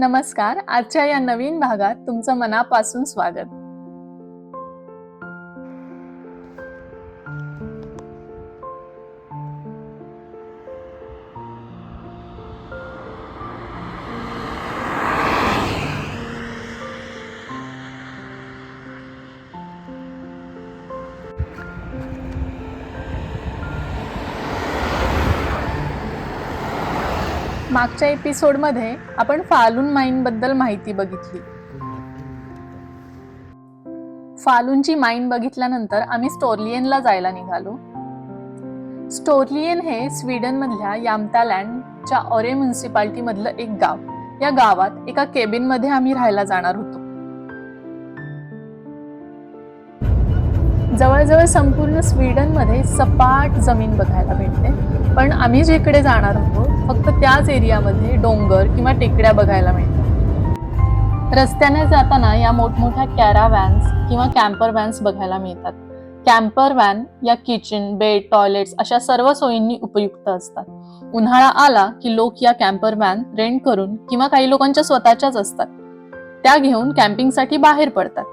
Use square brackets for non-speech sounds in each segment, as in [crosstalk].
नमस्कार. आजच्या या नवीन भागात तुमचं मनापासून स्वागत. मागच्या एपिसोडमध्ये आपण फालून माईनबद्दल माहिती बघितली. फालूनची माईन बघितल्यानंतर आम्ही स्टोर्लियनला जायला निघालो. स्टोर्लियन हे स्वीडनमधल्या यामतालँडच्या ऑरे म्युन्सिपाल्टीमधलं एक गाव. या गावात एका केबिनमध्ये आम्ही राहायला जाणार होतो. जवळजवळ संपूर्ण स्वीडनमध्ये सपाट जमीन बघायला भेटते. पण आम्ही जिकडे जाणार आहोत फक्त त्याच एरियामध्ये डोंगर किंवा टेकड्या बघायला मिळतात. रस्त्याने जाताना या मोठमोठ्या कॅरा व्हॅन्स किंवा कॅम्पर व्हॅन्स बघायला मिळतात. कॅम्पर व्हॅन या किचन बेड टॉयलेट्स अशा सर्व सोयींनी उपयुक्त असतात. उन्हाळा आला की लोक या कॅम्पर व्हॅन रेंट करून किंवा काही लोकांच्या स्वतःच्याच असतात. त्या घेऊन कॅम्पिंगसाठी बाहेर पडतात.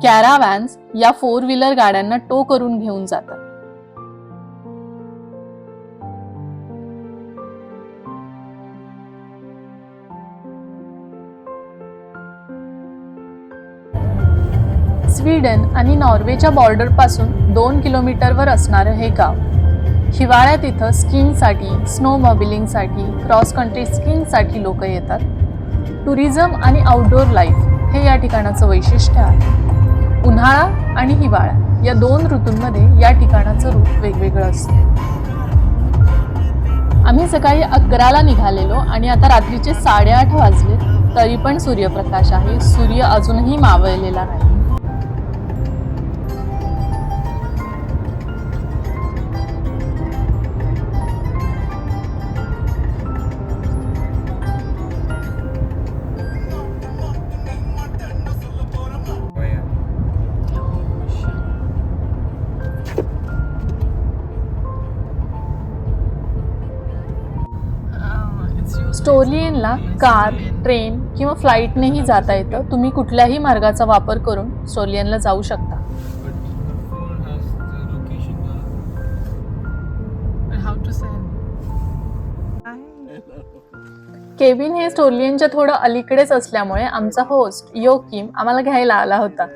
कॅरावॅन्स या फोर व्हीलर गाड्यांना टो करून घेऊन जातात. स्वीडन आणि नॉर्वेच्या बॉर्डरपासून दोन किलोमीटरवर असणारं हे गाव हिवाळ्यात इथं स्कीइंगसाठी स्नो मॉबिलिंगसाठी क्रॉस कंट्री स्कीइंगसाठी लोक येतात. टुरिझम आणि आउटडोर लाईफ हे या ठिकाणाचं वैशिष्ट्य आहे. उन्हाळा आणि हिवाळा या दोन ऋतूंमध्ये या ठिकाणाचं रूप वेगवेगळं असतं. आम्ही सकाळी अकराला निघालेलो आणि आता रात्रीचे साडेआठ वाजले तरी पण सूर्यप्रकाश आहे. सूर्य अजूनही मावळलेला नाही. स्टोरलियनला कार ट्रेन किंवा फ्लाईटनेही जाता येतं. तुम्ही कुठल्याही मार्गाचा वापर करून स्टोरलियनला जाऊ शकता. केविन हे स्टोरलियनच्या थोडं अलीकडेच असल्यामुळे आमचा होस्ट योकिम आम्हाला घ्यायला आला होता.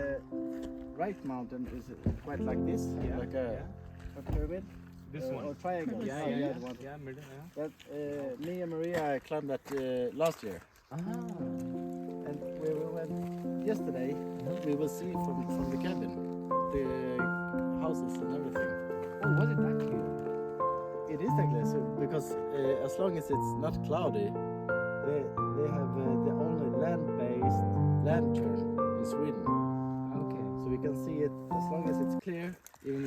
The right mountain is this, like a, a pyramid. This or, one. Or triangle. Yeah, yeah, that yeah. one. Yeah, middle. Yeah. But uh, me and Maria climbed that uh, last year. And we went yesterday, we will see from, from the cabin the houses and everything. Oh, was it that clear? It is like this uh, because uh, as long as it's not cloudy, they, they have uh, the only land-based lantern in Sweden.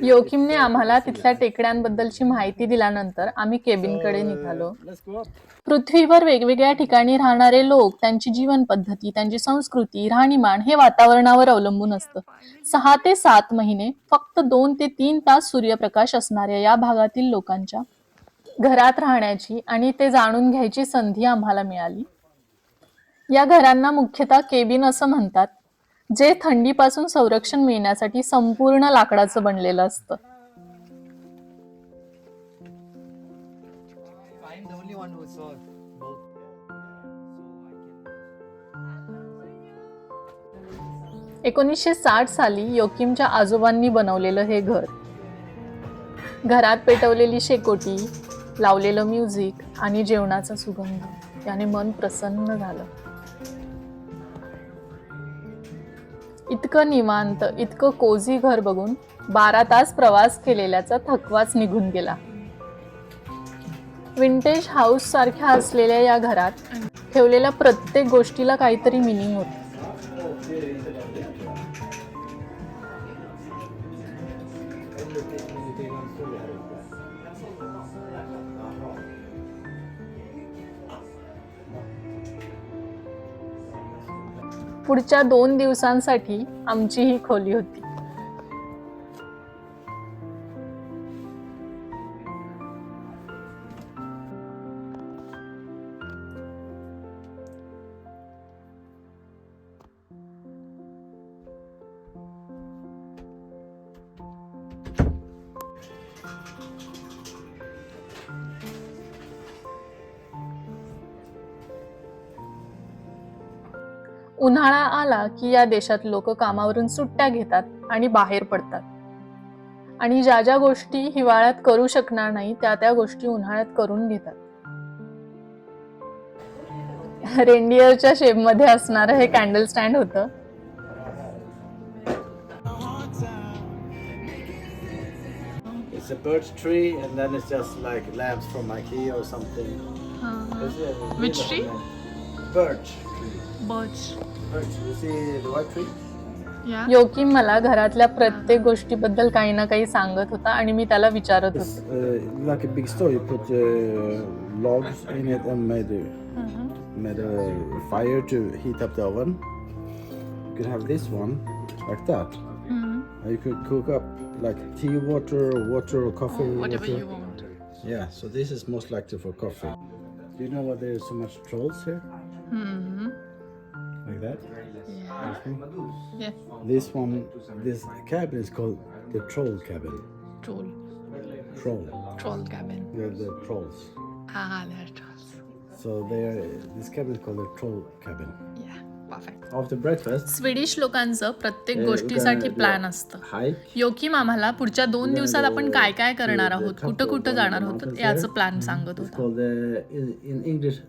योकिमने आम्हाला तिथल्या. टेकड्यांबद्दलची माहिती दिल्यानंतर आम्ही केबिनकडे uh, निघालो. पृथ्वीवर वेगवेगळ्या ठिकाणी राहणारे लोक त्यांची जीवन पद्धती त्यांची संस्कृती राहणीमान हे वातावरणावर अवलंबून असतं. सहा ते सात महिने फक्त दोन ते तीन तास सूर्यप्रकाश असणाऱ्या या भागातील लोकांच्या घरात राहण्याची आणि ते जाणून घ्यायची संधी आम्हाला मिळाली. या घरांना मुख्यतः केबिन असं म्हणतात. जे थंडीपासून संरक्षण मिळण्यासाठी संपूर्ण लाकडाचं बनलेलं असतं. एकोणीसशे साठ साली योकिमच्या आजोबांनी बनवलेलं हे घर. घरात पेटवलेली शेकोटी लावलेलं म्युझिक आणि जेवणाचा सुगंध याने मन प्रसन्न झालं. इतकं निवांत इतकं कोझी घर बघून बारा तास प्रवास केलेल्याचा थकवाच निघून गेला. विंटेज हाऊस सारख्या असलेल्या या घरात ठेवलेल्या प्रत्येक गोष्टीला काहीतरी मिनिंग होतं. पुढच्या दोन दिवसांसाठी आमची ही खोली होती. उन्हाळा आला की या देशात लोक कामावरून सुट्ट्या घेतात आणि बाहेर पडतात आणि ज्या ज्या गोष्टी हिवाळ्यात करू शकणार नाही त्या त्या गोष्टी उन्हाळ्यात करून घेतात रेंडियरच्या शेपमध्ये असणारं हे कॅन्डल स्टँड होतं It's a birch tree, and then it's just like lamps from IKEA or something. A Which tree? Birch tree. Birch Birch. You the white tree? Joakim मला घरातल्या प्रत्येक गोष्टीबद्दल काही ना काही सांगत होता आणि मी त्याला विचारत It's होते uh, like a big store. You put uh, logs in it and made a, made a fire to heat up the oven. You could have this one like that. And you could cook up like tea water or water or coffee water. want. Yeah, so this is most likely for coffee. Do you know why there's so much trolls here? Like that? This one? Yes. This one, this cabin is called the troll cabin. Troll. Troll. Troll cabin. They're the trolls. Ah, they're trolls. So they're this cabin is called the troll cabin. Yeah, perfect. After breakfast, Swedish लोकांचं प्रत्येक Eh, गोष्टीसाठी plan असतं. योकीम आम्हाला पुढच्या दोन दिवसात आपण काय काय करणार आहोत कुठं कुठं जाणार आहोत याचं. प्लॅन सांगत It's होता called the in, in English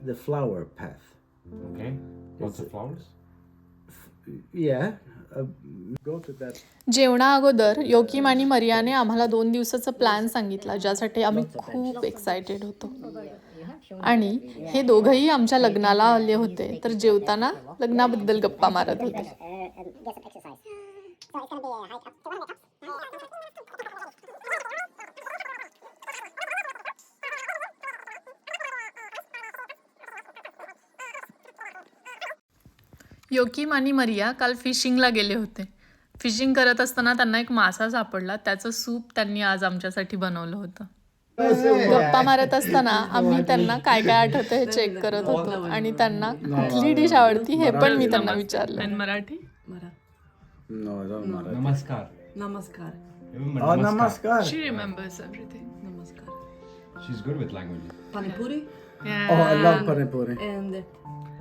Lots of flowers. Yeah. Uh, go to that. जेवणा अगोदर योकीम आणि मरियाने आम्हाला दोन दिवसाचा प्लॅन सांगितला ज्यासाठी आम्ही खूप एक्सायटेड होतो आणि हे दोघंही आमच्या लग्नाला आले होते तर जेवताना लग्नाबद्दल गप्पा मारत होते योकीम आणि मरिया काल फिशिंगला गेले होते. फिशिंग करत असताना त्यांना एक मासा सापडला. त्याचं सूप त्यांनी आज आमच्यासाठी बनवलं होतं. गप्पा मारत असताना आम्ही त्यांना काय काय आठवतं हे चेक करत होतो आणि त्यांना कुठली डिश आवडती हे पण मी त्यांना विचारलं. Marathi. Namaskar. Remember Oh, namaskar. Remembers everything. Panipuri? Oh, I love panipuri. and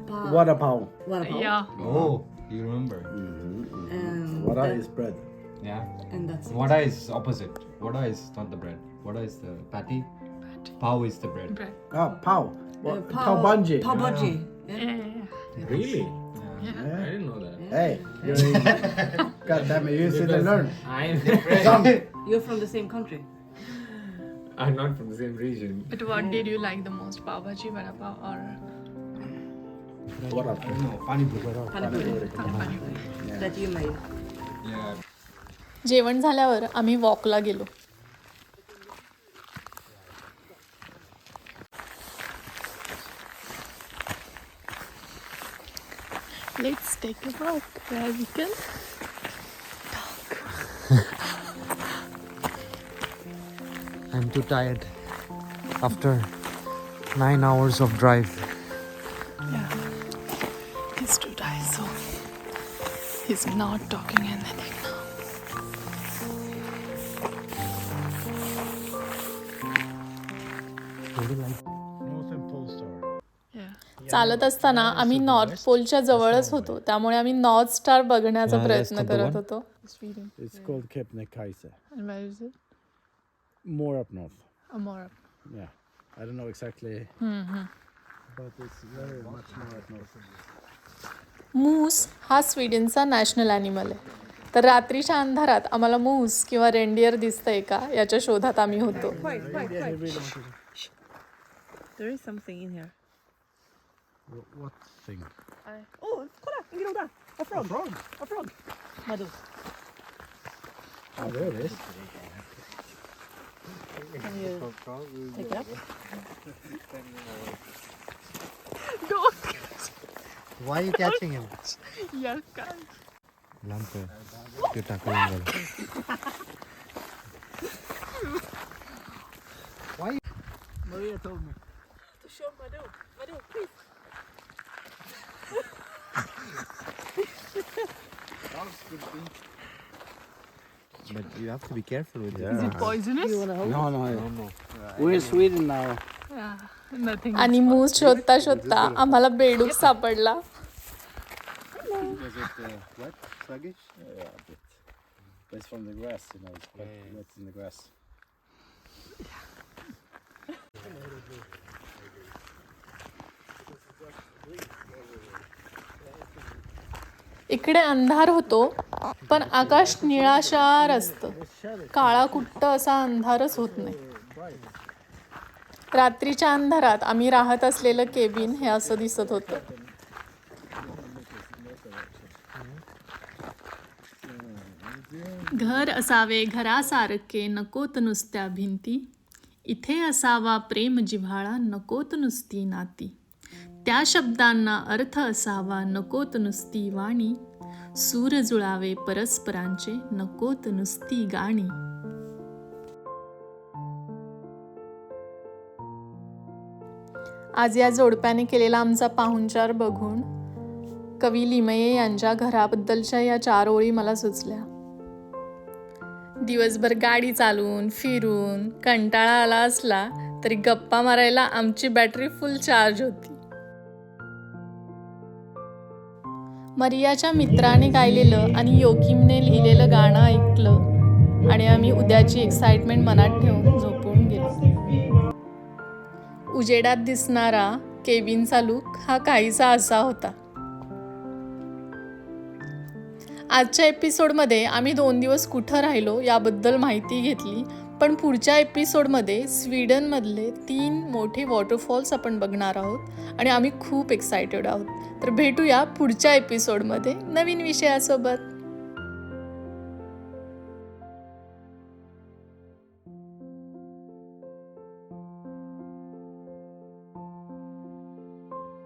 pa- Vada pav. vada pav. या Oh, you remember? And, Vada that- is bread. Yeah. and that's it. Vada is opposite. Vada is not the bread. Vada is the patty. Pav is the bread. Ah, pav. Uh, What? pav- pav bhaji. Pav bhaji. Yeah. Really? Yeah. I didn't know that. Hey, you're in. [laughs] God damn it, you sit and learn. I'm different. You're from the same country. I'm not from the same region. But what did you like the most? Pav bhaji, vada pav or जेवण झाल्यावर आम्ही वॉकला गेलो. Let's take a walk we can talk I am too tired after nine hours of drive he's not talking anything now. Northern Pole Star. चालत असताना आम्ही north पोलच्या जवळच होतो त्यामुळे आम्ही नॉर्थ स्टार बघण्याचा Yeah, प्रयत्न that's number करत one. होतो It's called Kebnekaise. And where is it? More up north. Amora. Yeah. I don't know exactly. But it's very much more up north. मूस हा स्वीडनचा नॅशनल ॲनिमल आहे. तर रात्रीच्या अंधारात आम्हाला मूस किंवा रेंडियर दिसतंय का याच्या शोधात आम्ही होतो. A frog! Madhu. Oh, there it is. Can [laughs] you take it up? Why are you catching him? Lampe. You're tackling well. Maria told me. To show Madhu. Madhu, please. But you have to be careful with Yeah. it. Poisonous You wanna hold? No, no. We're in Sweden now. आणि मूस शोधता शोधता आम्हाला बेडूक सापडला. इकडे अंधार होतो पण आकाश निळाशार असत. काळा कुट्ट असा अंधारच होत नाही. रात्रीच्या अंधारात आम्ही राहत असलेलं केबिन हे असं दिसत होतं. घर असावे घरासारखे नकोत नुसत्या भिंती. इथे असावा प्रेम जिव्हाळा नकोत नुसती नाती. त्या शब्दांना अर्थ असावा नकोत नुसती वाणी. सूर जुळावे परस्परांचे नकोत नुसती गाणी. आज या जोडप्याने केलेला आमचा पाहुणचार बघून कवी लिमये यांच्या घराबद्दलच्या या चार ओळी मला सुचल्या. दिवसभर गाडी चालवून फिरून कंटाळा आला असला तरी गप्पा मारायला आमची बॅटरी फुल चार्ज होती. मरियाच्या मित्राने गायलेलं आणि योकिमने लिहिलेलं गाणं ऐकलं आणि आम्ही उद्याची एक्साइटमेंट मनात ठेवून झोपून उजेडात दिसणारा केविनचा लुक हा काहीसा असा होता. आजच्या एपिसोडमध्ये आम्ही दोन दिवस कुठं राहिलो याबद्दल माहिती घेतली पण पुढच्या एपिसोडमध्ये स्वीडनमधले तीन मोठे वॉटरफॉल्स आपण बघणार आहोत आणि आम्ही खूप एक्सायटेड आहोत. तर भेटूया पुढच्या एपिसोडमध्ये नवीन विषयासोबत.